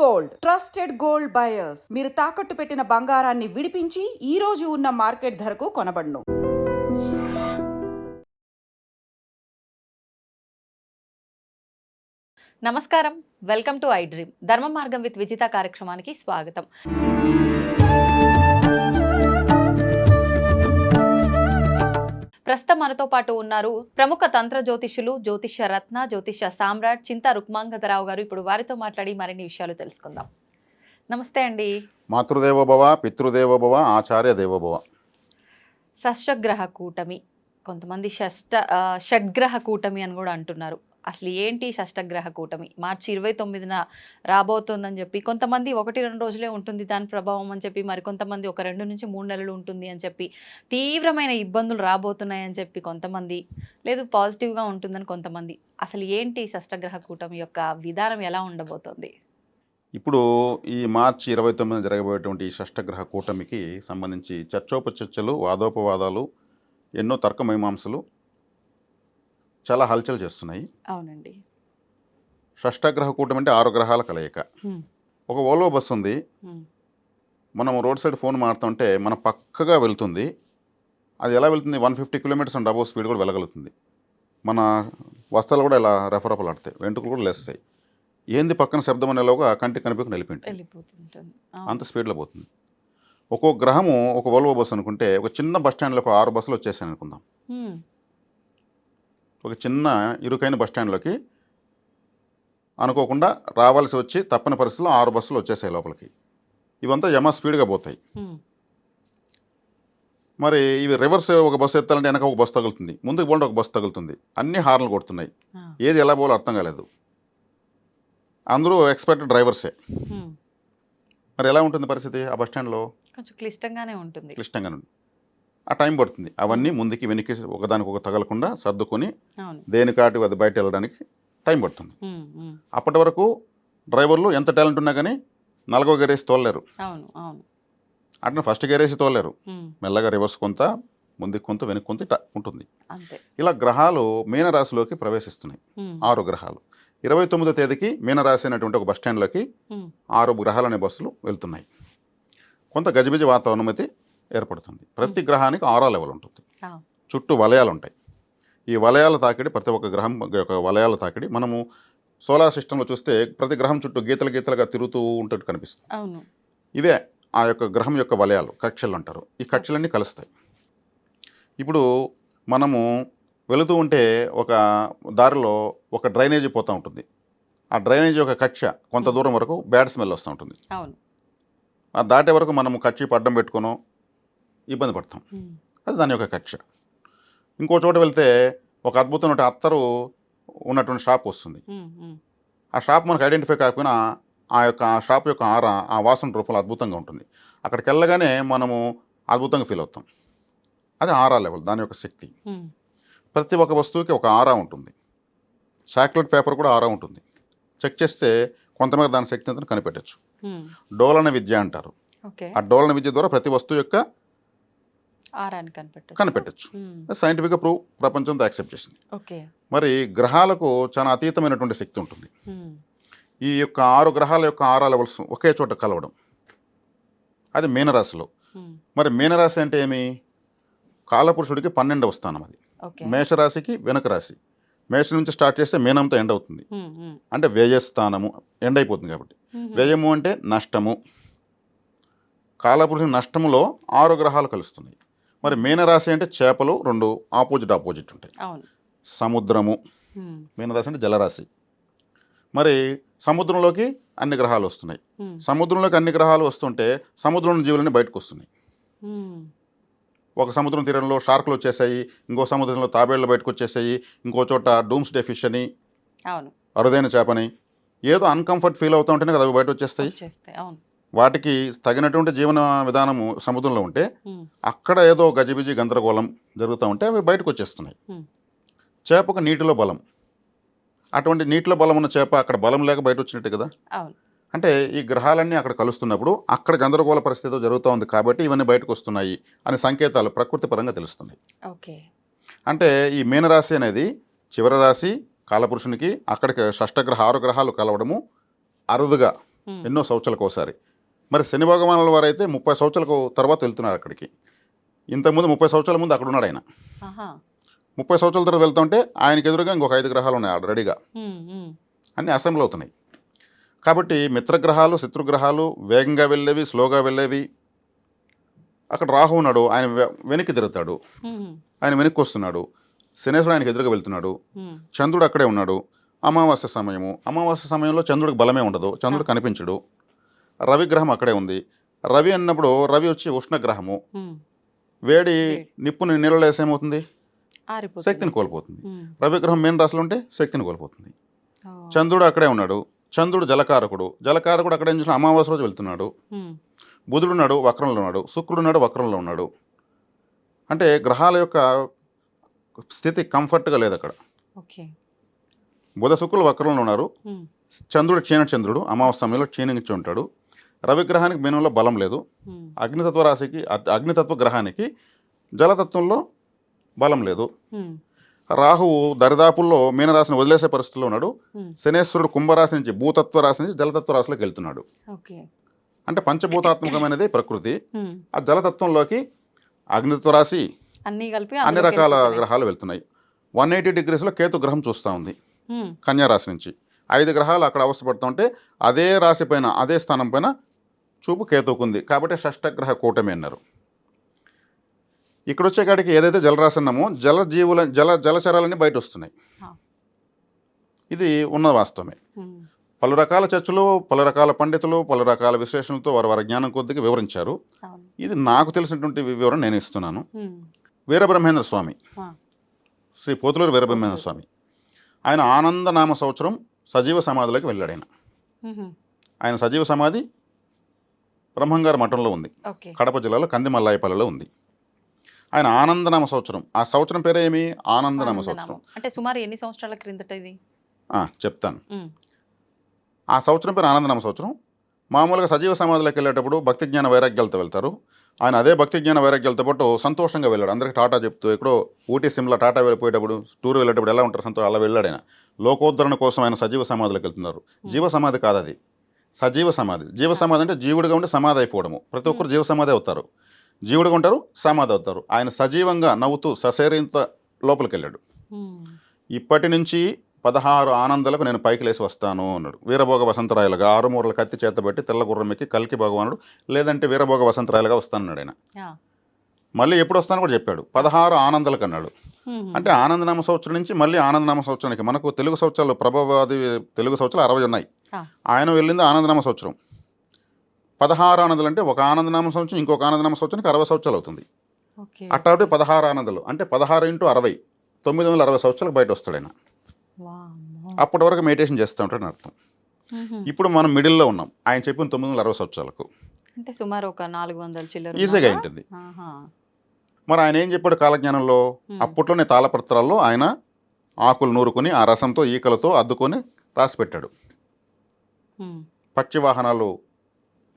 Gold trusted gold buyers మీరు తాకట్టు పెట్టిన బంగారాన్ని విడిపించి ఈ రోజు ఉన్న మార్కెట్ ధరకు కొనబడును. నమస్కారం. Welcome to I dream. ధర్మ మార్గం విత్ విజిత కార్యక్రమానికి స్వాగతం. ప్రస్తుతం మనతో పాటు ఉన్నారు ప్రముఖ తంత్ర జ్యోతిషులు జ్యోతిష రత్న జ్యోతిష సామ్రాట్ చింత రుక్మాంగదరావు గారు. ఇప్పుడు వారితో మాట్లాడి మరిన్ని విషయాలు తెలుసుకుందాం. నమస్తే అండి. మాతృదేవోభవ పితృదేవోభవ ఆచార్య దేవోభవ. షష్టగ్రహ కూటమి. కొంతమంది షష్ట షడ్గ్రహ కూటమి అని కూడా అంటున్నారు. అసలు ఏంటి షష్టగ్రహ కూటమి? మార్చి ఇరవై తొమ్మిదిన రాబోతోందని చెప్పి కొంతమంది ఒకటి రెండు రోజులే ఉంటుంది దాని ప్రభావం అని చెప్పి మరి కొంతమంది ఒక రెండు నుంచి మూడు నెలలు ఉంటుంది అని చెప్పి తీవ్రమైన ఇబ్బందులు రాబోతున్నాయని చెప్పి కొంతమంది లేదు పాజిటివ్గా ఉంటుందని కొంతమంది. అసలు ఏంటి షష్టగ్రహ కూటమి యొక్క విధానం ఎలా ఉండబోతోంది? ఇప్పుడు ఈ మార్చి ఇరవై తొమ్మిదిన జరగబోయేటువంటి ఈ షష్టగ్రహ కూటమికి సంబంధించి చర్చోపచర్చలు వాదోపవాదాలు ఎన్నో తర్కమీమాంసలు చాలా హల్చల్ చేస్తున్నాయి. అవునండి. షష్టగ్రహ కూటమి అంటే ఆరు గ్రహాల కలయిక. ఒక ఓలో బస్ ఉంది. మనం రోడ్ సైడ్ ఫోన్ మాడుతుంటే మన పక్కగా వెళ్తుంది. అది ఎలా వెళ్తుంది? One fifty kilometres and above speed కూడా వెళ్ళగలుగుతుంది. మన వస్తాలు కూడా ఇలా రెఫరఫలు ఆడతాయి వెంట్రుకలు కూడా లేస్తాయి ఏంది పక్కన శబ్దం అనేలోగా కంటికి కనిపించి నిలిపింటాయి వెళ్ళిపోతుంటుంది అంత స్పీడ్లో పోతుంది. ఒక్కో గ్రహము ఒక వోల్వో బస్సు అనుకుంటే ఒక చిన్న బస్ స్టాండ్లో ఒక ఆరు బస్సులు వచ్చేసాయి అనుకుందాం. ఒక చిన్న ఇరుకైన బస్ స్టాండ్లోకి అనుకోకుండా రావాల్సి వచ్చి తప్పని పరిస్థితుల్లో ఆరు బస్సులు వచ్చేసాయి లోపలికి. ఇవంతా యమ స్పీడ్గా పోతాయి. మరి ఇవి రివర్స్ ఒక బస్సు ఎత్తాలంటే వెనక ఒక బస్సు తగులుతుంది. ముందుకు పోలంటే ఒక బస్సు తగులుతుంది. అన్ని హార్న్లు కొడుతున్నాయి. ఏది ఎలా పోలో అర్థం కాలేదు. అందరూ ఎక్స్పర్ట్ డ్రైవర్సే. మరి ఎలా ఉంటుంది పరిస్థితి ఆ బస్ స్టాండ్లో? కొంచెం క్లిష్టంగానే ఉంటుంది. క్లిష్టంగా ఉంది ఆ టైం పడుతుంది. అవన్నీ ముందుకి వెనక్కి ఒకదానికి ఒక తగలకుండా సర్దుకొని దేనికాటి అది బయట వెళ్ళడానికి టైం పడుతుంది. అప్పటి వరకు డ్రైవర్లు ఎంత టాలెంట్ ఉన్నా కానీ నలగో గేరేసి తోలలేరు. అట్లా ఫస్ట్ గేరేసి తోలలేరు. ఉమ్, మెల్లగా రివర్స్ కొంత ముందుకు కొంత వెనక్కి కొంత ఉంటుంది. ఇలా గ్రహాలు మీనరాశిలోకి ప్రవేశిస్తున్నాయి. ఆరు గ్రహాలు. ఇరవై తొమ్మిదో తేదీకి మీనరాశి అనేటువంటి ఒక బస్ స్టాండ్లోకి ఆరు గ్రహాలు అనే బస్సులు వెళ్తున్నాయి. కొంత గజిబిజి వాతావరణం అయితే ఏర్పడుతుంది. ప్రతి గ్రహానికి ఆరో లెవెల్ ఉంటుంది. చుట్టూ వలయాలు ఉంటాయి ఈ వలయాల తాకిడి ప్రతి ఒక్క గ్రహం యొక్క వలయాల తాకిడి మనము సోలార్ సిస్టంలో చూస్తే ప్రతి గ్రహం చుట్టూ గీతలు గీతలుగా తిరుగుతూ ఉంటట్టు కనిపిస్తుంది. ఇవే ఆ యొక్క గ్రహం యొక్క వలయాలు కక్షలు అంటారు ఈ కక్షలన్నీ కలుస్తాయి. ఇప్పుడు మనము వెళుతూ ఉంటే ఒక దారిలో ఒక డ్రైనేజీ పోతూ ఉంటుంది. ఆ డ్రైనేజీ యొక్క కక్ష కొంత దూరం వరకు బ్యాడ్ స్మెల్ వస్తూ ఉంటుంది. ఆ దాటే వరకు మనము కక్షి పడ్డం పెట్టుకునో ఇబ్బంది పడతాం. అది దాని యొక్క కక్ష. ఇంకో చోట వెళ్తే ఒక అద్భుతమైన అత్తరు ఉన్నటువంటి షాప్ వస్తుంది. ఆ షాప్ మనకు ఐడెంటిఫై కాకపోయినా ఆ యొక్క ఆ షాప్ యొక్క ఆర ఆ వాసన రూపంలో అద్భుతంగా ఉంటుంది. అక్కడికి వెళ్ళగానే మనము అద్భుతంగా ఫీల్ అవుతాం. అది ఆరా లెవెల్ దాని యొక్క శక్తి. ప్రతి ఒక్క వస్తువుకి ఒక ఆరా ఉంటుంది. చాక్లెట్ పేపర్ కూడా ఆరా ఉంటుంది. చెక్ చేస్తే కొంతమేర దాని శక్తి అంతా కనిపెట్టచ్చు. డోలన విద్య అంటారు. ఆ డోలన విద్య ద్వారా ప్రతి వస్తువు యొక్క ఆరాన్ని కనిపెట్టచ్చు. సైంటిఫిక్గా ప్రూవ్ ప్రపంచంతో యాక్సెప్ట్ చేసింది. ఓకే. మరి గ్రహాలకు చాలా అతీతమైనటువంటి శక్తి ఉంటుంది. ఈ యొక్క ఆరు గ్రహాల యొక్క ఆరా లెవెల్స్ ఒకే చోట కలవడం. అది మీనరాశిలో. మరి మీనరాశి అంటే ఏమి? కాలపురుషుడికి పన్నెండవ స్థానం అది. మేషరాశికి వెనక రాశి. మేష నుంచి స్టార్ట్ చేస్తే మీనంతో ఎండ్ అవుతుంది. అంటే వ్యయస్థానము ఎండ్ అయిపోతుంది కాబట్టి. వ్యయము అంటే నష్టము. కాలపురుషుని నష్టములో ఆరు గ్రహాలు కలుస్తున్నాయి. మరి మీనరాశి అంటే చేపలు రెండు ఆపోజిట్ ఆపోజిట్ ఉంటాయి. సముద్రము మీనరాశి అంటే జలరాశి. మరి సముద్రంలోకి అన్ని గ్రహాలు వస్తున్నాయి. సముద్రంలోకి అన్ని గ్రహాలు వస్తుంటే సముద్రంలో జీవులన్నీ బయటకు వస్తున్నాయి ఒక సముద్రం తీరంలో షార్కులు వచ్చేసాయి ఇంకో సముద్రంలో తాబేళ్ళు బయటకు వచ్చేసాయి ఇంకో చోట డూమ్స్ డే ఫిష్ అని అరుదైన చేపని ఏదో అన్కంఫర్ట్ ఫీల్ అవుతూ ఉంటేనే కదా అవి బయట వచ్చేస్తాయి వచ్చేస్తాయి అవును. వాటికి తగినటువంటి జీవన విధానము సముద్రంలో ఉంటే అక్కడ ఏదో గజిబిజి గందరగోళం జరుగుతూ ఉంటే అవి బయటకు వచ్చేస్తున్నాయి. చేపకు నీటిలో బలం. అటువంటి నీటిలో బలం ఉన్న చేప అక్కడ బలం లేక బయట వచ్చినట్టే కదా అంటే ఈ గ్రహాలన్నీ అక్కడ కలుస్తున్నప్పుడు అక్కడ గందరగోళ పరిస్థితి జరుగుతూ ఉంది కాబట్టి ఇవన్నీ బయటకు వస్తున్నాయి అనే సంకేతాలు ప్రకృతి పరంగా తెలుస్తున్నాయి. ఓకే. అంటే ఈ మీనరాశి అనేది చివరి రాశి కాలపురుషునికి అక్కడికి షష్టగ్రహ ఆరు గ్రహాలు కలవడము అరుదుగా. ఎన్నో సంవత్సరాలకు ఒకసారి మరి శని భగవానుల వారు అయితే ముప్పై సంవత్సరాలకు తర్వాత వెళ్తున్నారు అక్కడికి. ఇంతకుముందు ముప్పై సంవత్సరాల ముందు అక్కడ ఉన్నాడు ఆయన. ముప్పై సంవత్సరాల తర్వాత వెళ్తుంటే ఆయనకి ఎదురుగా ఇంకొక ఐదు గ్రహాలు ఉన్నాయి ఆడ రెడీగా. ఉమ్, ఉమ్. అన్నీ అసెంబ్లీ అవుతున్నాయి. కాబట్టి మిత్రగ్రహాలు శత్రుగ్రహాలు వేగంగా వెళ్ళేవి స్లోగా వెళ్ళేవి. అక్కడ రాహు ఉన్నాడు ఆయన వెనక్కి తిరుగుతాడు. ఆయన వెనక్కి వస్తున్నాడు. శనేశ్వరుడు ఆయనకి ఎదురుగా వెళ్తున్నాడు. చంద్రుడు అక్కడే ఉన్నాడు. అమావాస్య సమయము. అమావాస్య సమయంలో చంద్రుడికి బలమే ఉండదు. చంద్రుడు కనిపించడు. రవి గ్రహం అక్కడే ఉంది. రవి అన్నప్పుడు రవి వచ్చి ఉష్ణగ్రహము. వేడి. నిప్పుని నీళ్ళలో ఏమవుతుంది. శక్తిని కోల్పోతుంది. ఉమ్. రవి గ్రహం మెయిన్ రాశిలో ఉంటే శక్తిని కోల్పోతుంది. చంద్రుడు అక్కడే ఉన్నాడు. చంద్రుడు జలకారకుడు. జలకారకుడు అక్కడ ఏం చేసిన? అమావాస్య రోజు వెళ్తున్నాడు. బుధుడు ఉన్నాడు వక్రంలో ఉన్నాడు. శుక్రుడు ఉన్నాడు వక్రంలో ఉన్నాడు. అంటే గ్రహాల యొక్క స్థితి కంఫర్ట్గా లేదు అక్కడ. ఓకే. బుధ శుక్రులు వక్రంలో ఉన్నారు. చంద్రుడు క్షీణ చంద్రుడు. అమావాస్య సమయంలో క్షీణించి ఉంటాడు. రవిగ్రహానికి మీనంలో బలం లేదు. అగ్నితత్వ రాశికి అగ్- అగ్నితత్వ గ్రహానికి జలతత్వంలో బలం లేదు. రాహువు దరిదాపుల్లో మీనరాశిని వదిలేసే పరిస్థితిలో ఉన్నాడు. శనేశ్వరుడు కుంభరాశి నుంచి భూతత్వ రాశి నుంచి జలతత్వ రాశిలోకి వెళ్తున్నాడు అంటే పంచభూతాత్మకమైనది ప్రకృతి. ఆ జలతత్వంలోకి అగ్నితత్వ రాశి అన్నీ కలిపి అన్ని అందులోకి రకాల. గ్రహాలు వెళ్తున్నాయి వన్ ఎయిటీ డిగ్రీస్లో కేతు గ్రహం చూస్తూ ఉంది. కన్యా రాశి నుంచి ఐదు గ్రహాలు అక్కడ అవస్థపడుతూ ఉంటే అదే రాశి పైన అదే స్థానం పైన చూపు కేతువుకుంది కాబట్టి షష్టగ్రహ కూటమి అన్నారు ఇక్కడ వచ్చే కాడికి ఏదైతే జలరాశి అన్నామో జల జీవుల జల జలచరాలన్నీ బయట వస్తున్నాయి. ఇది ఉన్న వాస్తవమే. పలు రకాల చర్చలు పలు రకాల పండితులు పలు రకాల విశ్లేషణలతో వారి వారి జ్ఞానం కొద్దిగా వివరించారు ఇది నాకు తెలిసినటువంటి వివరణ నేను ఇస్తున్నాను. వీరబ్రహ్మేంద్ర స్వామి. శ్రీ పోతులూరు వీరబ్రహ్మేంద్ర స్వామి ఆయన ఆనందనామ సంవత్సరం సజీవ సమాధిలోకి వెళ్ళాడు ఆయన. ఆయన సజీవ సమాధి బ్రహ్మంగారి మఠంలో ఉంది. కడప జిల్లాలో కందిమల్లాయపల్లిలో ఉంది. ఆయన ఆనందనామ సంవత్సరం. ఆ సంవత్సరం పేరే ఏమి? ఆనందనామ సంవత్సరం. అంటే సుమారు ఎన్ని సంవత్సరాల క్రిందట ఇది? చెప్తాను. ఆ సంవత్సరం పేరు ఆనందనామ సంవత్సరం. మామూలుగా సజీవ సమాధిలోకి వెళ్ళేటప్పుడు భక్తి జ్ఞాన వైరాగ్యాలతో వెళ్తారు. ఆయన అదే భక్తి జ్ఞాన వైరాగ్యాలతో పాటు సంతోషంగా వెళ్ళాడు. అందరికి టాటా చెప్తూ ఎక్కడో ఊటీ సిమ్లా టాటా వెళ్ళిపోయేటప్పుడు టూర్ వెళ్ళేటప్పుడు ఎలా ఉంటారు సంతోషం? అలా వెళ్ళాడు ఆయన. లోకోద్ధరణ కోసం ఆయన సజీవ సమాధిలోకి వెళ్తున్నారు. జీవ సమాధి కాదు అది. సజీవ సమాధి. జీవ సమాధి అంటే జీవుడిగా ఉండి సమాధి అయిపోవడము. ప్రతి ఒక్కరు జీవ సమాధి అవుతారు. జీవుడిగా ఉంటారు సమాధి అవుతారు. ఆయన సజీవంగా నవ్వుతూ సశరీరంత లోపలికి వెళ్ళాడు. ఇప్పటి నుంచి పదహారు ఆనందాలకు నేను పైకి లేసి వస్తాను అన్నాడు. వీరభోగ వసంతరాయలుగా ఆరు మూరల కత్తి చేతబెట్టి తెల్ల గుర్రం ఎక్కి కల్కి భగవానుడు లేదంటే వీరభోగ వసంతరాయలుగా వస్తానన్నాడు ఆయన. మళ్ళీ ఎప్పుడు వస్తాను కూడా చెప్పాడు. పదహారు ఆనందాలకు అన్నాడు. అంటే ఆనందనామ సంవత్సరం నుంచి మళ్ళీ ఆనందనామ సంవత్సరానికి. మనకు తెలుగు సంవత్సరాలు ప్రభావాది తెలుగు సంవత్సరాలు అరవై ఉన్నాయి. ఆయన వెళ్ళింది ఆనందనామ సంవత్సరం. పదహారు ఆనందాలు అంటే ఒక ఆనందనామ సంవత్సరం ఇంకొక ఆనందనామ సంవత్సరానికి అరవై సంవత్సరాలు అవుతుంది. అట్లాంటి పదహారు ఆనందాలు అంటే పదహారు ఇంటూ అరవై తొమ్మిది వందల అరవై సంవత్సరాలకు బయట వస్తాడు ఆయన. అప్పటి వరకు మెడిటేషన్ చేస్తూ ఉంటాడని అర్థం. ఇప్పుడు మనం మిడిల్లో ఉన్నాం. ఆయన చెప్పిన తొమ్మిది వందల అరవై సంవత్సరాలకు. అంటే సుమారు ఒక నాలుగు వందల చిల్లర ఈజీగా? ఉంటుంది. మరి ఆయన ఏం చెప్పాడు కాలజ్ఞానంలో. అప్పట్లోనే తాళపత్రాల్లో ఆయన ఆకులు నూరుకొని ఆ రసంతో ఈకలతో అద్దుకొని రాసి పెట్టాడు ఉమ్. పక్షి వాహనాలు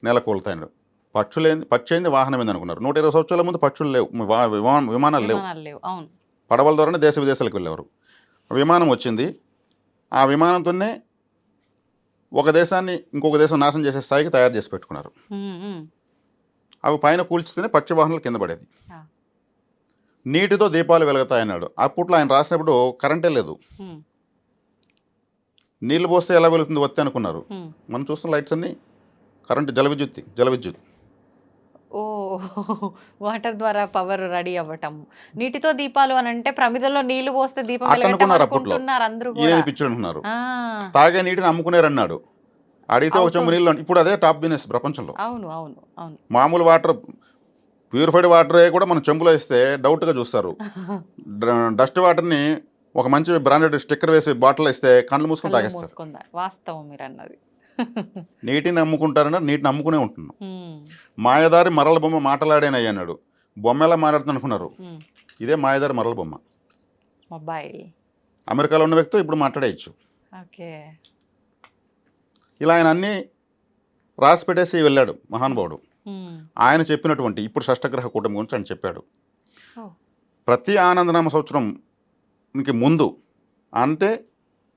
నెలకొల్తాడు పక్షులేంది పక్షి వాహనం ఏంది అనుకున్నారు. నూట ఇరవై సంవత్సరాల ముందు పక్షులు లేవు. విమానాలు లేవు. పడవల ద్వారానే దేశ విదేశాలకు వెళ్ళేవారు. విమానం వచ్చింది. ఆ విమానంతోనే ఒక దేశాన్ని ఇంకొక దేశం నాశనం చేసే స్థాయికి తయారు చేసి పెట్టుకున్నారు. అవి పైన కూల్చితేనే పక్షి వాహనాలు కింద పడేది. నీటితో దీపాలు వెలుగుతాయన్నాడు. అప్పట్లో ఆయన రాసినప్పుడు కరెంటే లేదు. నీళ్ళు పోస్తే ఎలా వెలుగుతుంది వత్తి అనుకున్నారు. మనం చూస్తున్న లైట్స్ అన్నీ కరెంటు జల విద్యుత్ జల విద్యుత్ ఓ వాటర్ ద్వారా పవర్ రెడీ అవ్వటం. నీటితో దీపాలు అని అంటే ప్రమిదలో నీళ్ళు పోస్తే దీపం అనుకున్నారు అందరూ తాగే నీటిని అమ్ముకునేరన్నాడు. అడిగితే ఒక చెంబు. నీళ్ళు ఇప్పుడు అదే టాప్ బిజినెస్ ప్రపంచంలో. అవును అవును అవును. మామూలు వాటర్ ప్యూరిఫైడ్ వాటర్ కూడా మనం చెంబులో ఇస్తే డౌట్గా చూస్తారు. డస్ట్ వాటర్ని ఒక మంచి బ్రాండెడ్ స్టిక్కర్ వేసి బాటిల్ ఇస్తే కళ్ళు మూసుకొని తాగేస్తారు. వాస్తవం మీరు అన్నది నీటిని అమ్ముకుంటారన్న నీటిని అమ్ముకునే ఉంటున్నాం. మాయదారి మరల బొమ్మ మాటలాడేనయ్య అన్నాడు. బొమ్మ ఎలా మాట్లాడుతుంది అనుకున్నారు. ఇదే మాయదారి మరల బొమ్మ. మొబైల్. అమెరికాలో ఉన్న వ్యక్తి ఇప్పుడు మాట్లాడేయచ్చు. ఓకే. ఇలా ఆయన అన్నీ రాసి పెట్టేసి వెళ్ళాడు మహానుభావుడు. ఆయన చెప్పినటువంటి ఇప్పుడు షష్టగ్రహ కూటమి గురించి ఆయన చెప్పాడు. ప్రతి ఆనందనామ సంవత్సరంకి ముందు అంటే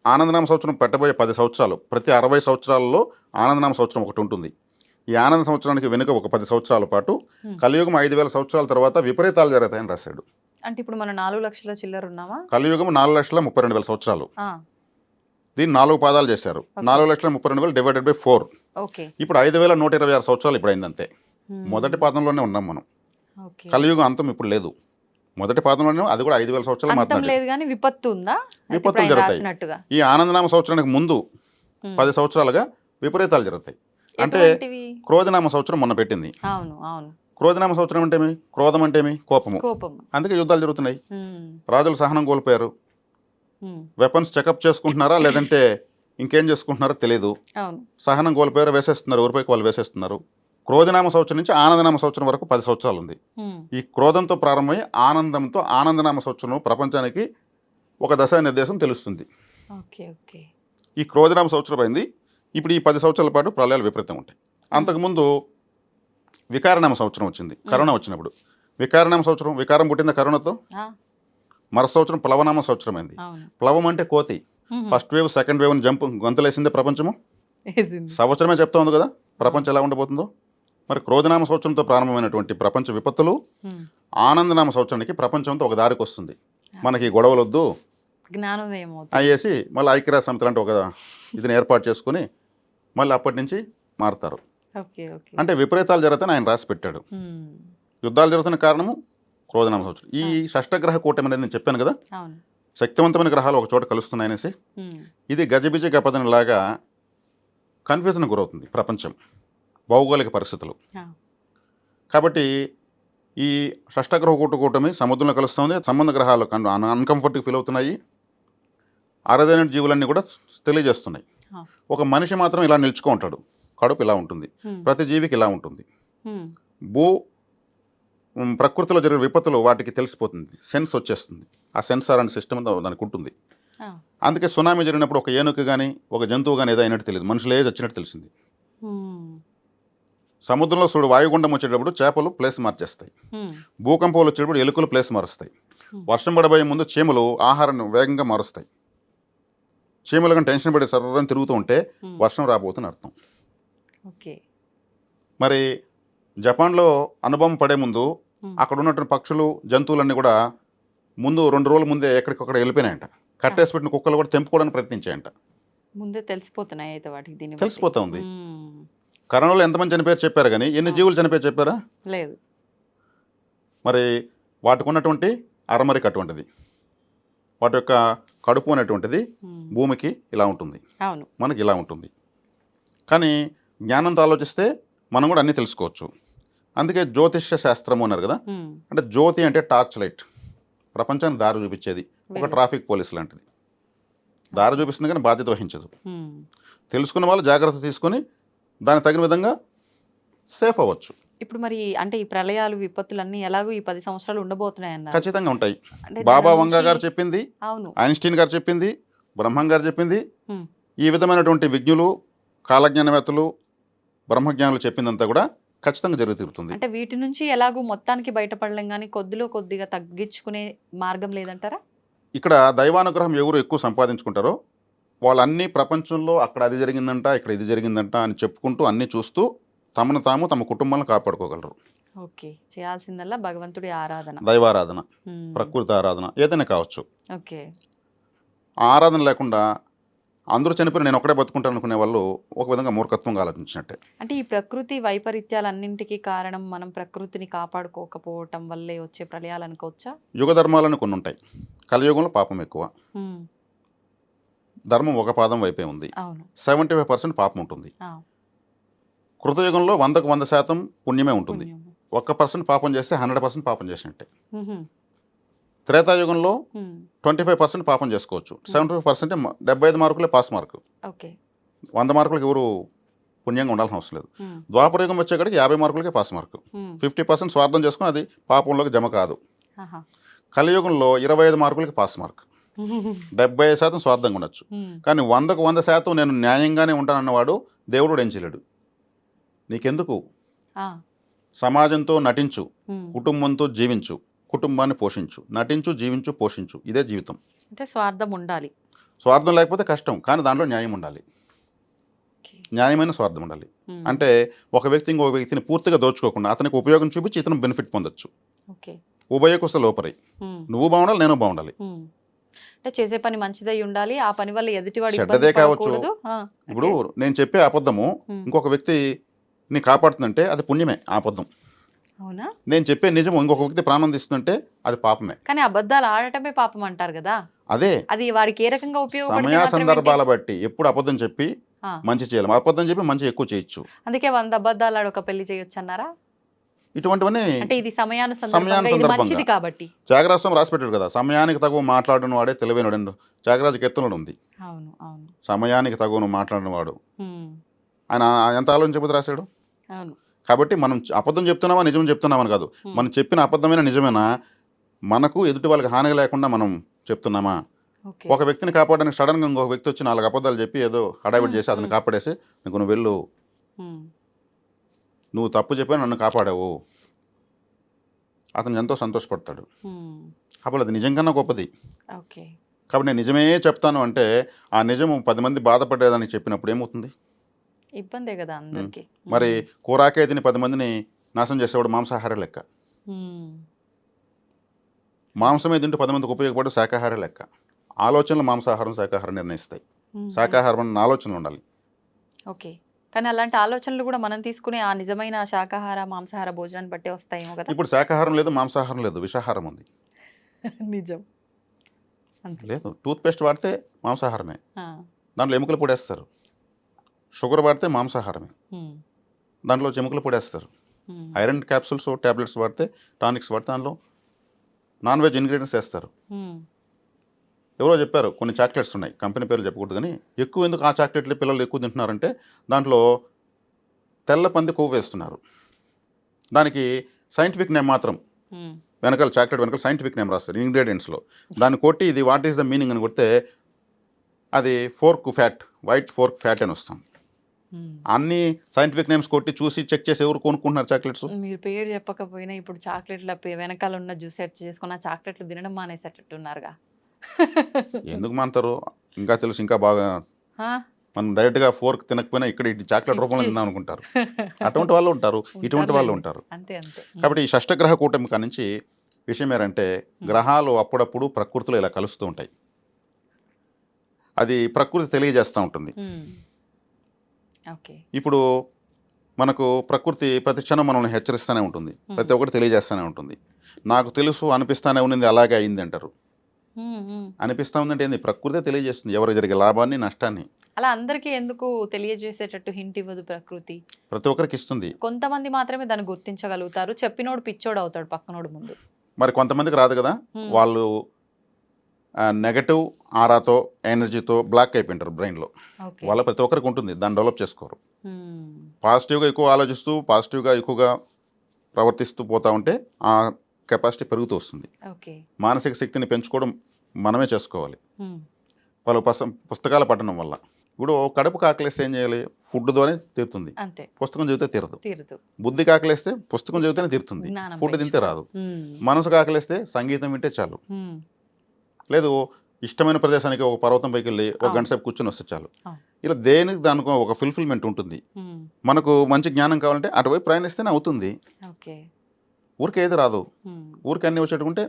ఆనందనామ సంవత్సరం పెట్టబోయే పది సంవత్సరాలు ప్రతి అరవై సంవత్సరాలలో ఆనందనామ సంవత్సరం ఒకటి ఉంటుంది. ఈ ఆనంద సంవత్సరానికి వెనుక ఒక పది సంవత్సరాల పాటు. కలియుగం ఐదు వేల సంవత్సరాల తర్వాత విపరీతాలు జరుగుతాయని రాశాడు. అంటే ఇప్పుడు మనం నాలుగు లక్షల చిల్లర ఉన్నామా? కలియుగం నాలుగు లక్షల ముప్పై రెండు వేల సంవత్సరాలు. దీన్ని నాలుగు పాదాలు చేశారు. నాలుగు లక్షల ముప్పై రెండు వేలు డివైడెడ్ బై ఫోర్ ఇప్పుడు ఐదు వేల నూట ఇరవై ఆరు సంవత్సరాలు ఇప్పుడు అయిందంతే. మొదటి పాదంలోనే ఉన్నాం మనం. కలియుగం అంతం ఇప్పుడు లేదు. మొదటి పాదంలోనే అది కూడా ఐదు వేల సంవత్సరాలు లేదు కానీ విపత్తు ఉందా? విపత్తులు జరుగుతాయి. ఈ ఆనందనామ సంవత్సరానికి ముందు. పది సంవత్సరాలుగా విపరీతాలు జరుగుతాయి. అంటే? క్రోధనామ సంవత్సరం మొన్న పెట్టింది. క్రోధనామ సంవత్సరం అంటే ఏమి? క్రోధం అంటే ఏమి? కోపము. కోపం అందుకే యుద్ధాలు జరుగుతున్నాయి. రాజులు సహనం కోల్పోయారు. వెపన్స్ చెకప్ చేసుకుంటున్నారా? లేదంటే ఇంకేం చేసుకుంటున్నారో తెలియదు సహనం కోల్పోయారు వేసేస్తున్నారు ఊరిపైకి వాళ్ళు వేసేస్తున్నారు. క్రోధనామ సంవత్సరం నుంచి ఆనందనామ సంవత్సరం వరకు పది సంవత్సరాలు ఉంది. ఉమ్, ఈ క్రోధంతో ప్రారంభమై ఆనందంతో ఆనందనామ సంవత్సరం ప్రపంచానికి ఒక దశ నిర్దేశం తెలుస్తుంది ఈ క్రోధనామ సంవత్సరం అయింది. ఇప్పుడు ఈ పది సంవత్సరాల పాటు ప్రళయాలు విపరీతం ఉంటాయి. అంతకుముందు వికారనామ సంవత్సరం వచ్చింది. కరోనా వచ్చినప్పుడు. వికారనామ సంవత్సరం వికారం పుట్టింది కరోనాతో? మరో సంవత్సరం ప్లవనామ సంవత్సరం అయింది. ప్లవం అంటే కోతి. First wave second wave jump గొంతులేసిందే ప్రపంచము. సంవత్సరమే చెప్తా ఉంది కదా ప్రపంచం ఎలా ఉండబోతుందో? మరి క్రోధనామ సంవత్సరంతో ప్రారంభమైనటువంటి ప్రపంచ విపత్తులు ఆనందనామ సంవత్సరానికి ప్రపంచంతో ఒక దారికి వస్తుంది. మనకి గొడవలు వద్దు జ్ఞానోదయం అయ్యేసి మళ్ళీ ఐక్యరాజ్య సమితి లాంటి ఒక ఇదిని ఏర్పాటు చేసుకుని మళ్ళీ అప్పటి నుంచి మారుతారు. అంటే విపరీతాలు జరుగుతాయని ఆయన రాసి పెట్టాడు. యుద్ధాలు జరుగుతున్న కారణము క్రోధనామ సంవత్సరం. ఈ షష్టగ్రహ కూటమి అనేది నేను చెప్పాను కదా? శక్తివంతమైన గ్రహాలు ఒక చోట కలుస్తున్నాయనేసి ఇది గజబిజ గపదని లాగా కన్ఫ్యూజన్ గురవుతుంది ప్రపంచం భౌగోళిక పరిస్థితులు. కాబట్టి ఈ షష్టగ్రహ కూట కూటమి సముద్రంలో కలుస్తుంది సంబంధ గ్రహాలు కన్ అన్కంఫర్ట్గా ఫీల్ అవుతున్నాయి. అరుదైన జీవులన్నీ కూడా తెలియజేస్తున్నాయి. ఒక మనిషి మాత్రం ఇలా నిల్చుకో ఉంటాడు. కడుపు ఇలా ఉంటుంది. ప్రతి జీవికి ఇలా ఉంటుంది. భూ ప్రకృతిలో జరిగే విపత్తులు వాటికి తెలిసిపోతుంది. సెన్స్ వచ్చేస్తుంది. ఆ సెన్సార్ అనే సిస్టమ్ దానికి ఉంటుంది. అందుకే సునామీ జరిగినప్పుడు ఒక ఏనుక కానీ ఒక జంతువు కానీ ఏదో అయినట్టు తెలియదు. మనుషులే చచ్చినట్టు తెలిసింది. సముద్రంలో చూడు వాయుగుండం వచ్చేటప్పుడు చేపలు ప్లేస్ మార్చేస్తాయి. భూకంపాలు వచ్చేటప్పుడు ఎలుకలు ప్లేస్ మారుస్తాయి. వర్షం పడబోయే ముందు చీమలు ఆహారాన్ని వేగంగా మారుస్తాయి. చీమలు కానీ టెన్షన్ పడి సర్రని తిరుగుతూ ఉంటే వర్షం రాబోతుంది అర్థం. ఓకే. మరి జపాన్లో అనుభవం పడే ముందు అక్కడ ఉన్నటువంటి పక్షులు జంతువులన్నీ కూడా ముందు రెండు రోజుల ముందే ఎక్కడికక్కడ వెళ్ళిపోయినాయంట. కట్టేసి పెట్టిన కుక్కలు కూడా తెంపుకోవడానికి ప్రయత్నించాయంట. ముందే తెలిసిపోతున్నాయి అయితే వాటికి. తెలిసిపోతా ఉంది కరోనాలో ఎంతమంది చనిపోయారు చెప్పారు కానీ? ఎన్ని. జీవులు చనిపోయారు చెప్పారా? లేదు. మరి వాటికి ఉన్నటువంటి అరమరిక అటువంటిది వాటి యొక్క కడుపు అనేటువంటిది భూమికి ఇలా ఉంటుంది. అవును. మనకి ఇలా ఉంటుంది. కానీ జ్ఞానంతో ఆలోచిస్తే మనం కూడా అన్నీ తెలుసుకోవచ్చు. అందుకే జ్యోతిష్య శాస్త్రము అన్నారు కదా. అంటే జ్యోతి అంటే టార్చ్ లైట్. ప్రపంచానికి దారి చూపించేది ఒక. ట్రాఫిక్ పోలీస్ లాంటిది. దారి చూపిస్తుంది కానీ బాధ్యత వహించదు. తెలుసుకున్న వాళ్ళు జాగ్రత్త తీసుకొని దానికి తగిన విధంగా సేఫ్ అవ్వచ్చు. ఇప్పుడు మరి అంటే ఈ ప్రళయాలు విపత్తులు అన్ని ఎలాగో ఈ పది సంవత్సరాలు ఉండబోతున్నాయి అన్నారు. ఖచ్చితంగా ఉంటాయి. బాబా వంగా గారు చెప్పింది అవును. ఐన్స్టీన్ గారు చెప్పింది బ్రహ్మం గారు చెప్పింది. ఈ విధమైనటువంటి విజ్ఞులు కాలజ్ఞానవేత్తలు బ్రహ్మజ్ఞానులు చెప్పిందంతా కూడా ఖచ్చితంగా జరుగు తీరుతుంది అంటే వీటి నుంచి ఎలాగో మొత్తానికి బయటపడలేం కానీ కొద్దిలో కొద్దిగా తగ్గించుకునే మార్గం లేదంటారా? ఇక్కడ దైవానుగ్రహం ఎవరు ఎక్కువ సంపాదించుకుంటారో వాళ్ళన్నీ ప్రపంచంలో అక్కడ అది జరిగిందంట ఇక్కడ ఇది జరిగిందంట అని చెప్పుకుంటూ అన్నీ చూస్తూ తమను తాము తమ కుటుంబాలను కాపాడుకోగలరు. ఓకే. చేయాల్సిందల్లా భగవంతుడి ఆరాధన. దైవారాధన ప్రకృతి ఆరాధన ఏదైనా కావచ్చు. ఓకే. ఆరాధన లేకుండా అందరూ చనిపోయి నేను ఒకడే బతుకుంటాను అనుకునే వాళ్ళు ఒక విధంగా మూర్ఖత్వంగా ఆలోచించినట్టే. అంటే ఈ ప్రకృతి వైపరీత్యాలన్నింటికి కారణం మనం ప్రకృతిని కాపాడుకోకపోవటం వల్లే వచ్చే ప్రళయాలు అనుకోవచ్చా యుగ ధర్మాలను కొన్ని ఉంటాయి. కలియుగంలో పాపం ఎక్కువ. ధర్మం ఒక పాదం వైపే ఉంది. సెవెంటీ ఫైవ్ పర్సెంట్ పాపం ఉంటుంది. కృతయుగంలో వందకు వంద శాతం పుణ్యమే ఉంటుంది. ఒక్క పర్సెంట్ పాపం చేస్తే హండ్రెడ్ పర్సెంట్ పాపం చేసినట్టే. త్రేతాయుగంలో ట్వంటీ ఫైవ్ పర్సెంట్ పాపం చేసుకోవచ్చు. సెవెంటీ ఫైవ్ పర్సెంట్ డెబ్బై ఐదు మార్కులే పాస్ మార్కు. ఓకే. వంద మార్కులకి ఎవరు పుణ్యంగా ఉండాల్సిన అవసరం లేదు. ద్వాపరయుగం వచ్చేకాడికి యాభై మార్కులకే పాస్ మార్కు. ఫిఫ్టీ పర్సెంట్ స్వార్థం చేసుకుని అది పాపంలోకి జమ కాదు. కలియుగంలో ఇరవై ఐదు మార్కులకి పాస్ మార్క్. డెబ్బై ఐదు శాతం స్వార్థంగా ఉండొచ్చు. కానీ వందకు వంద శాతం నేను న్యాయంగానే ఉంటానన్నవాడు దేవుడు ఏం చేయలేడు. నీకెందుకు? సమాజంతో నటించు. కుటుంబంతో జీవించు. కుటుంబాన్ని పోషించు నటించు జీవించు పోషించు ఇదే జీవితం అంటే స్వార్థం ఉండాలి స్వార్థం లేకపోతే కష్టం కానీ దాంట్లో న్యాయం ఉండాలి. న్యాయమైన స్వార్థం ఉండాలి. అంటే ఒక వ్యక్తి ఇంకో వ్యక్తిని పూర్తిగా దోచుకోకుండా అతనికి ఉపయోగం చూపించి ఇతను బెనిఫిట్ పొందొచ్చు ఓకే ఉభయకుశ లోపరై ఉమ్. నువ్వు బాగుండాలి నేను బాగుండాలి. అంటే చేసే పని మంచిదై ఉండాలి ఆ పని వల్ల ఎదుటివాడు చెడ్డదే కావచ్చు. ఇప్పుడు నేను చెప్పే అబద్ధము. ఇంకొక వ్యక్తిని కాపాడుతుందంటే అది పుణ్యమే అబద్ధం అవునా? నేను చెప్పే నిజం ఇంకొక వ్యక్తి ప్రాణం తీస్తుందంటే అది పాపమే. కానీ అబద్ధాలు ఆడటమే పాపం అంటారు కదా. అదే. అది వాడికి ఏ రకంగా సమయ మాత్రం సందర్భాల? బట్టి ఎప్పుడు అబద్ధం చెప్పి ఆ. మంచి చేయాలి. అబద్ధం చెప్పి మంచి ఎక్కువ చేయొచ్చు. అందుకే వంద అబద్ధాలు ఆడి ఒక పెళ్ళి చేయొచ్చు అన్నారా ఇటువంటివన్నీ అంటే ఇది సమయానుసందర్భంగా ఇది సమయానుసందర్భంగా. మంచిది కాబట్టి. త్యాగరాజం రాసి పెట్టాడు కదా. సమయానికి తగు మాట్లాడిన వాడే తెలివైనడు. త్యాగరాజు కీర్తనలో ఉంది. అవును అవును. సమయానికి తగును మాట్లాడిన వాడు. ఉమ్. ఆయన ఎంత ఆలోచించబోతు రాశాడు? అవును. కాబట్టి మనం అబద్ధం చెప్తున్నామా నిజం చెప్తున్నామని కాదు. మనం చెప్పిన అబద్ధమైన నిజమేనా? మనకు ఎదుటి వాళ్ళకి హాని లేకుండా మనం చెప్తున్నామా? ఒక వ్యక్తిని కాపాడడానికి సడన్గా ఇంకొక వ్యక్తి వచ్చి నాలుగు అబద్ధాలు చెప్పి ఏదో హడావిడి చేసి అతను. కాపాడేసి నీకు నువ్వు వెళ్ళు. నువ్వు తప్పు చెప్పి నన్ను కాపాడావు. అతను ఎంతో సంతోషపడతాడు. అప్పుడు అది నిజంకన్నా గొప్పది. ఓకే. కాబట్టి నేను నిజమే చెప్తాను అంటే ఆ నిజము పది మంది బాధపడేదని చెప్పినప్పుడు ఏమవుతుంది? ఇబ్బందే కదా అందరికి. మరి కూరాకే తిని పది మందిని నాశనం చేసేవాడు మాంసాహార లెక్క. మాంసమే తింటూ పది మందికి ఉపయోగపడు శాకాహార లెక్క. ఆలోచనలు మాంసాహారం శాకాహారం నిర్ణయిస్తాయి. శాకాహారం అన్న ఆలోచనలు ఉండాలి. ఓకే. కానీ అలాంటి ఆలోచనలు కూడా మనం తీసుకునే ఆ నిజమైన శాకాహార మాంసాహార భోజనాన్ని బట్టే వస్తాయేమో కదా? ఇప్పుడు శాకాహారం లేదు మాంసాహారం లేదు విషాహారం ఉంది. నిజం. లేదు టూత్ పేస్ట్ వాడితే మాంసాహారమే. దాంట్లో ఎముకలు పొడేస్తారు. షుగర్ వాడితే మాంసాహారమే. దాంట్లో ఎముకలు పొడేస్తారు. ఐరన్ క్యాప్సూల్స్ టాబ్లెట్స్ వాడితే టానిక్స్ వాడితే దాంట్లో నాన్ వెజ్ ఇంగ్రీడియంట్స్ వేస్తారు. ఎవరో చెప్పారు కొన్ని చాక్లెట్స్ ఉన్నాయి కంపెనీ పేర్లు చెప్పకూడదు కానీ ఎక్కువ ఎందుకు ఆ చాక్లెట్లు పిల్లలు ఎక్కువ తింటున్నారంటే దాంట్లో తెల్ల పంది కొవ్వు వేస్తున్నారు దానికి సైంటిఫిక్ నేమ్ మాత్రం. వెనకాల చాక్లెట్ వెనకాల సైంటిఫిక్ నేమ్ రాస్తారు ఇంగ్రీడియంట్స్లో దాన్ని కొట్టి ఇది వాట్ ఈస్ ద మీనింగ్ అని కొడితే అది fork fat white fork fat అని వస్తాం ఉమ్. అన్ని సైంటిఫిక్ నేమ్స్ కొట్టి చూసి చెక్ చేసి ఎవరు కొనుక్కుంటున్నారు చాక్లెట్స్? మీరు పేరు చెప్పకపోయినా ఇప్పుడు చాక్లెట్ల వెనకాల ఉన్న జ్యూస్ సెట్ చేసుకున్న చాక్లెట్లు తినడం మానేసేటట్టున్నారుగా. ఎందుకు మాంటారు ఇంకా తెలుసు ఇంకా బాగా? మనం డైరెక్ట్గా ఫోర్క్ తినకపోయినా ఇక్కడ ఇటు చాక్లెట్ రూపంలో. తిందాం అనుకుంటారు. అటువంటి వాళ్ళు ఉంటారు ఇటువంటి వాళ్ళు ఉంటారు. కాబట్టి ఈ షష్టగ్రహ కూటమి నుంచి విషయం ఏంటంటే గ్రహాలు అప్పుడప్పుడు ప్రకృతిలో ఇలా కలుస్తూ ఉంటాయి. అది ప్రకృతి తెలియజేస్తూ ఉంటుంది. ఇప్పుడు మనకు ప్రకృతి ప్రతి క్షణం మనల్ని హెచ్చరిస్తూనే ఉంటుంది. ప్రతి ఒక్కటి తెలియజేస్తూనే ఉంటుంది. నాకు తెలుసు అనిపిస్తానే ఉన్నది అలాగే అయింది అంటారు. అనిపిస్తూ ఉందంటే ఏంది? ప్రకృతే తెలియజేస్తుంది. ఎవరికి జరిగే లాభాన్ని నష్టాన్ని. అలా అందరికీ ఎందుకు తెలియజేసేటట్టు హింట్ ఇవ్వదు ప్రకృతి? ప్రతి ఒక్కరికి ఇస్తుంది. కొంతమంది మాత్రమే దాన్ని గుర్తించగలుగుతారు. చెప్పినోడు పిచ్చోడు అవుతాడు పక్కనోడు ముందు. మరి కొంతమందికి రాదు కదా. వాళ్ళు నెగటివ్ ఆరాతో ఎనర్జీతో బ్లాక్ అయిపోయింటారు బ్రెయిన్లో వాళ్ళ ప్రతి ఒక్కరికి ఉంటుంది దాన్ని డెవలప్ చేసుకోరు. పాజిటివ్గా ఎక్కువ ఆలోచిస్తూ పాజిటివ్గా ఎక్కువగా ప్రవర్తిస్తూ పోతా ఉంటే ఆ కెపాసిటీ పెరుగుతూ వస్తుంది. మానసిక శక్తిని పెంచుకోవడం మనమే చేసుకోవాలి. వాళ్ళు పుస్త పుస్తకాల పఠనం వల్ల. ఇప్పుడు కడుపు కాకలేస్తే ఏం చేయాలి? ఫుడ్తోనే తీరుతుంది. అంతే. పుస్తకం చదివితే తీరదు. బుద్ధి కాకలేస్తే పుస్తకం చదివితేనే తీరుతుంది. ఫుడ్ తింటే రాదు. ఉమ్. మనసు కాకలేస్తే సంగీతం వింటే చాలు. లేదు ఇష్టమైన ప్రదేశానికి ఒక పర్వతం పైకి వెళ్ళి ఒక. గంట సేపు కూర్చొని వస్తే చాలు. ఇలా దేనికి దానికి ఒక ఫుల్ఫిల్మెంట్ ఉంటుంది. మనకు మంచి జ్ఞానం కావాలంటే అటువైపు ప్రయాణిస్తేనే అవుతుంది ఊరికి ఏది రాదు. ఊరికి అన్నీ వచ్చేట్టుకుంటే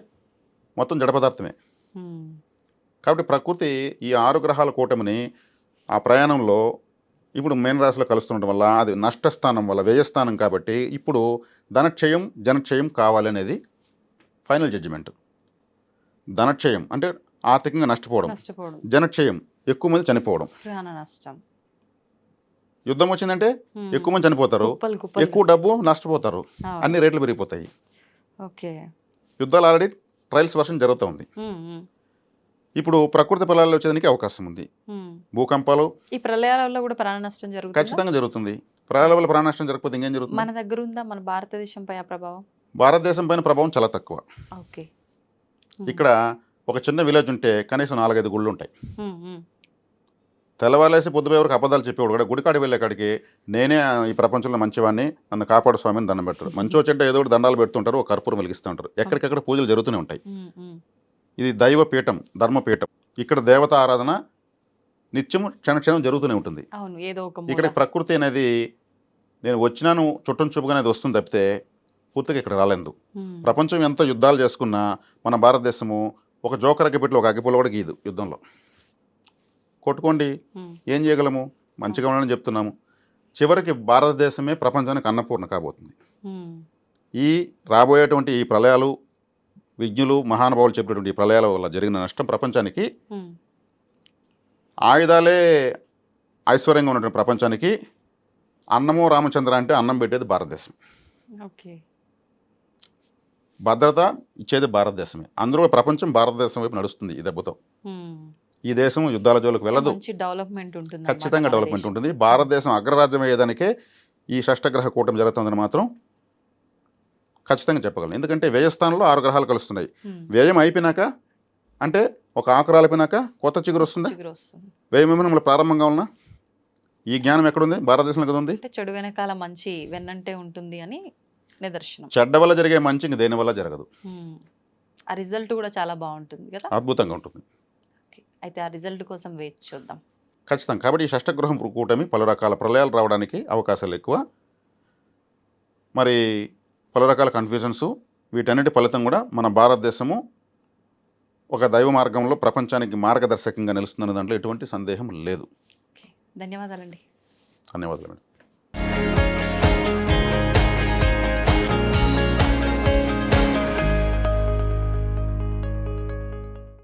మొత్తం జడ పదార్థమే. కాబట్టి ప్రకృతి ఈ ఆరు గ్రహాల కూటమిని ఆ ప్రయాణంలో ఇప్పుడు మేన రాశిలో కలుస్తుండటం వల్ల అది నష్టస్థానం వల్ల వ్యయస్థానం కాబట్టి ఇప్పుడు ధనక్షయం జనక్షయం కావాలనేది ఫైనల్ జడ్జిమెంట్ ధనక్షయం అంటే ఆర్థికంగా నష్టపోవడం. నష్టపోవడం. జనక్షయం ఎక్కువ మంది చనిపోవడం. ప్రాణ నష్టం. యుద్ధం వచ్చిందంటే. ఎక్కువ మంది చనిపోతారు. ఎక్కువ డబ్బు నష్టపోతారు. అన్ని రేట్లు పెరిగిపోతాయి. ఓకే. యుద్ధాలు ఆల్రెడీ ట్రయల్స్ వర్షన్ జరుగుతూ ఉంది. ఇప్పుడు ప్రకృతి ఫలాలు వచ్చేదానికి అవకాశం ఉంది. భూకంపాలు. ఈ ప్రళయాల వల్ల కూడా ప్రాణ నష్టం జరుగుతుంది? ఖచ్చితంగా జరుగుతుంది. ప్రళయాల వల్ల ప్రాణ నష్టం జరగకపోతే ఇంకేం జరుగుతుంది? మన దగ్గర ఉందా మన భారతదేశంపై ప్రభావం? భారతదేశం పైన ప్రభావం చాలా తక్కువ. ఓకే. ఇక్కడ ఒక చిన్న విలేజ్ ఉంటే కనీసం నాలుగైదు గుళ్ళు ఉంటాయి. తెల్లవారులేసి పొద్దుపోయే వరకు అబద్ధాలు చెప్పేవాడు కూడా గుడికాడి వెళ్ళే కాడికి నేనే ఈ ప్రపంచంలో మంచివాడిని నన్ను కాపాడు స్వామిని దండం పెడతారు మంచో చెడ్డ ఏదో ఒకటి దండాలు పెడుతుంటారు ఒక కర్పూరం వెలిగిస్తూ ఉంటారు. ఎక్కడికెక్కడ పూజలు జరుగుతూనే ఉంటాయి. ఇది దైవ పీఠం ధర్మపీఠం. ఇక్కడ దేవత ఆరాధన నిత్యము క్షణ క్షణం జరుగుతూనే ఉంటుంది. ఇక్కడ. ప్రకృతి అనేది నేను వచ్చినాను చుట్టం చూపుగా అనేది వస్తుంది తప్పితే పూర్తిగా ఇక్కడ రాలేదు. ప్రపంచం ఎంత యుద్ధాలు చేసుకున్నా మన భారతదేశము ఒక జోకర్ అగ్గిపెట్టలో ఒక అగ్గిపుల్ల కూడా గీదు యుద్ధంలో. కొట్టుకోండి. ఏం చేయగలము? మంచిగా ఉండాలని చెప్తున్నాము. చివరికి భారతదేశమే ప్రపంచానికి అన్నపూర్ణ కాబోతుంది. ఈ రాబోయేటువంటి ఈ ప్రళయాలు విజ్ఞులు మహానుభావులు చెప్పినటువంటి ఈ ప్రళయాల వల్ల జరిగిన నష్టం ప్రపంచానికి ఆయుధాలే ఐశ్వర్యంగా ఉన్నటువంటి ప్రపంచానికి అన్నము రామచంద్ర అంటే అన్నం పెట్టేది భారతదేశం. ఓకే. భద్రత ఇచ్చేది భారతదేశమే. అందులో ప్రపంచం భారతదేశం వైపు నడుస్తుంది ఈ దెబ్బతో. ఈ దేశం యుద్ధాల జోలికి వెళ్ళదు. డెవలప్మెంట్ ఉంటుంది ఖచ్చితంగా డెవలప్మెంట్. ఉంటుంది. భారతదేశం అగ్రరాజ్యం అయ్యేదానికే ఈ షష్టగ్రహ కూటమి జరుగుతుందని మాత్రం ఖచ్చితంగా చెప్పగలను. ఎందుకంటే వ్యయస్థానంలో ఆరు గ్రహాలు కలుస్తున్నాయి. వ్యయం అయిపోయినాక అంటే ఒక ఆకు రాలిపోయినాక కొత్త చిగురు వస్తుందా? వ్యయం ఏమైనా మన ప్రారంభంగా ఉన్నా? ఈ జ్ఞానం ఎక్కడుంది? భారతదేశంలో కదా ఉంది? చెడు వెనకాల మంచి వెన్నంటే ఉంటుంది అని నిదర్శనం. చెడ్డ వల్ల జరిగే మంచి ఇంక దేని వల్ల జరగదు. ఆ రిజల్ట్ కూడా చాలా బాగుంటుంది కదా? అద్భుతంగా ఉంటుంది. అయితే ఆ రిజల్ట్ కోసం వేచి చూద్దాం. ఖచ్చితంగా. కాబట్టి ఈ షష్టగృహం కూటమి పలు రకాల ప్రళయాలు రావడానికి అవకాశాలు ఎక్కువ. మరి పలు రకాల కన్ఫ్యూజన్స్ వీటన్నిటి ఫలితం కూడా మన భారతదేశము ఒక దైవ మార్గంలో ప్రపంచానికి మార్గదర్శకంగా నిలుస్తుందనే దాంట్లో ఎటువంటి సందేహం లేదు. ధన్యవాదాలండి. ధన్యవాదాలు మేడం.